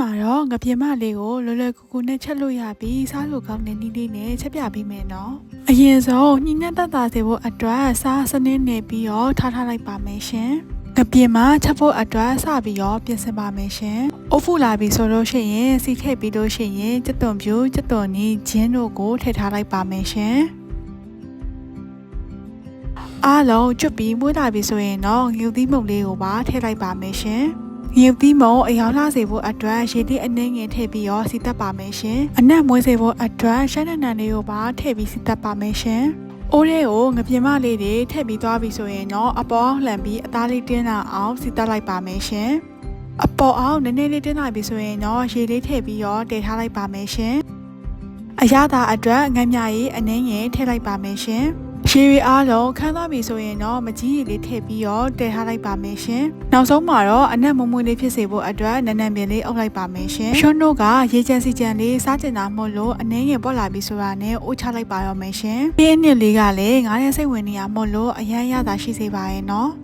မှာတော့ငပြင်းမလေးကိုလွယ်လွယ်ကူကူနဲ့ချက်လို့ရပြီးစားလို့ကောင်းတဲ့နည်းလေးနဲ့ချက်ပြပေးမယ်နော်အရင်ဆုံးညနေတက်တာစေဖို့အတွက်စားစနစ်နေပြီးတော့ထားထားလိုက်ပါမယ်ရှင်ငပြင်းမှာချက်ဖို့အတွက်စပြီးတော့ပြင်ဆင်ပါမယ်ရှင်။အိုးဖူလာပြီဆိုလို့ရှိရင်စီထည့်ပြီးလို့ရှိရင်ကြက်သွန်ပြူကြက်သွန်နီးဂျင်းတို့ကိုထည့်ထားလိုက်ပါမယ်ရှင်။အားလုံးကျွတ်ပြီးမွေးလာပြီဆိုရင်တော့ငြူသီးမုံလေးကိုပါထည့်လိုက်ပါမယ်ရှင်။ ငြူသီးမုံအယောင်လှစေဖို့အတွက်ရေတိအနှင်းငင်ထည့်ပြီးတော့စီတက်ပါမယ်ရှင်။အနက်မွေးစေဖို့အတွက်ရှမ်းနံနံလေးကိုပါထည့်ပြီးစီတက်ပါမယ်ရှင်။အိုးလေးကိုငပြင်းမလေးတွေထည့်ပြီးသွားပြီဆိုရင်တော့အပေါ်လှန်ပြီးအသားလေးတင်းလာအောင်စီတက်လိုက်ပါမယ်ရှင်။အပေါ်အောင်နည်းနည်းလေးတင်းလာပြီဆိုရင်တော့ရေလေးထည့်ပြီးတော့တည်ထားလိုက်ပါမယ်ရှင်။အရသာအတွက်ငမ်းမြရီအနှင်းငယ်ထည့်လိုက်ပါမယ်ရှင်။ ရေရီအားလုံးခန်းသွားပြီဆိုရင်တော့မကြီးရီလေးထည့်ပြီးတော့တည်ထားလိုက်ပါမယ်ရှင်။နောက်ဆုံးမှာတော့အနက်မမွေးလေးဖြစ်စေဖို့အတွက်နန်းနန်းပင်လေးအုပ်လိုက်ပါမယ်ရှင်။ရှွန်းတို့ကရေချမ်းစီချမ်းလေးစားကျင်တာမို့လို့အနှင်းငယ်ပေါ်လာပြီဆိုတာနဲ့အိုးချလိုက်ပါတော့မယ်ရှင်။ဒီအနစ်လေးကလည်းငားရဲ့စိတ်ဝင်နေရမို့လို့အရန်ရတာရှိစေပါရဲ့နော်။